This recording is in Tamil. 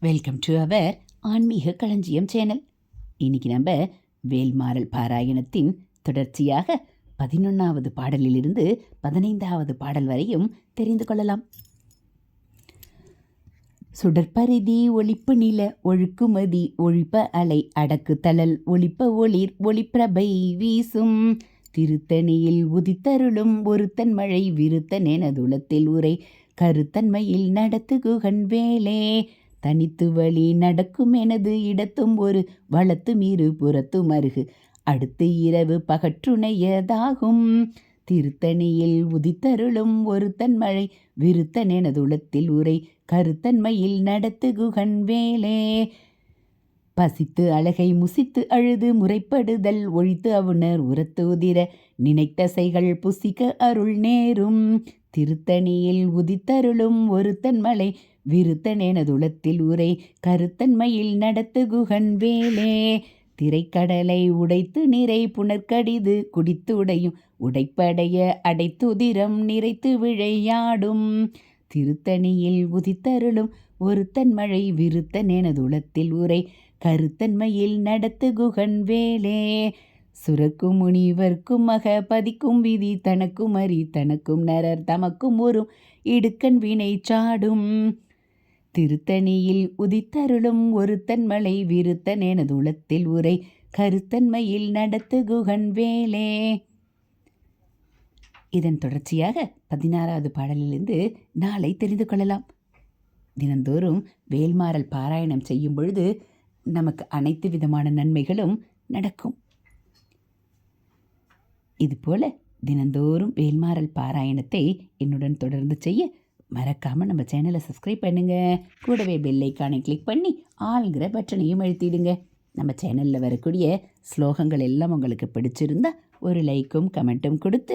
வெல்கம் டு அவர் ஆன்மீக களஞ்சியம் சேனல் இன்னைக்கு நம்ம வேல்மாறல் பாராயணத்தின் தொடர்ச்சியாக பதினொன்றாவது பாடலிலிருந்து பதினைந்தாவது பாடல் வரையும் தெரிந்து கொள்ளலாம். சுடற்பரிதி ஒளிப்பு நில ஒழுக்குமதி ஒழிப்ப அலை அடக்கு தளல் ஒளிப்ப ஒளிர் ஒளிப்பிரபை வீசும். திருத்தணியில் உதித்தருளும் ஒருத்தன் மழை விருத்தன் எனதுளத்தில் உரை கருத்தன்மையில் நடத்து குகன் வேலே. தனித்து வழி நடக்கும் எனது இடத்தும் ஒரு வளத்து மீறு புறத்தும் அருகு. அடுத்து இரவு பகற்றுணையதாகும் திருத்தணியில் உதித்தருளும் ஒருத்தன் மழை விருத்தன் எனதுளத்தில் உரை கருத்தன்மையில் நடத்து குகன் வேலே. பசித்து அழகை முசித்து அழுது முறைப்படுதல் ஒழித்து அவுணர் உரத்து உதிர நினைத்தசைகள் புசிக்க அருள் நேரும். திருத்தணியில் உதித்தருளும் ஒருத்தன் மலை விருத்தன் எனதுளத்தில் உரை கருத்தன்மையில் நடத்து குகன் வேலே. திரைக்கடலை உடைத்து நிறை புனர்கடிது குடித்து உடையும் உடைப்படைய அடைத்துதிரம் நிறைத்து விழையாடும். திருத்தணியில் உதித்தருளும் ஒருத்தன் மழை விருத்தன் எனதுளத்தில் உரை. கருத்தன்மையில் நடத்து குகன் வேலே. சுரக்கும் முனிவர்க்கும் மக பதிக்கும் விதி தனக்கும் அறி தனக்கும் நரர் தமக்கும் ஒரு இடுக்கண் வினை சாடும். திருத்தணியில் உதித்தருளும் ஒருத்தன் மலை விருத்தன் எனதுளத்தில் உரை. கருத்தன்மையில் நடத்து குகன் வேலே. இதன் தொடர்ச்சியாக பதினாறாவது பாடலிலிருந்து நாளை தெரிந்து கொள்ளலாம். தினந்தோறும் வேல்மாறல் பாராயணம் செய்யும் பொழுது நமக்கு அனைத்து விதமான நன்மைகளும் நடக்கும். இதுபோல தினந்தோறும் வேல்மாறல் பாராயணத்தை என்னுடன் தொடர்ந்து செய்ய மறக்காமல் நம்ம சேனலை சப்ஸ்கிரைப் பண்ணுங்கள் கூடவே பெல்லைக்கானை கிளிக் பண்ணி ஆளுங்கிற பட்டனையும் அழுத்திடுங்க. நம்ம சேனலில் வரக்கூடிய ஸ்லோகங்கள் எல்லாம் உங்களுக்கு பிடிச்சிருந்தா ஒரு லைக்கும் கமெண்ட்டும் கொடுத்து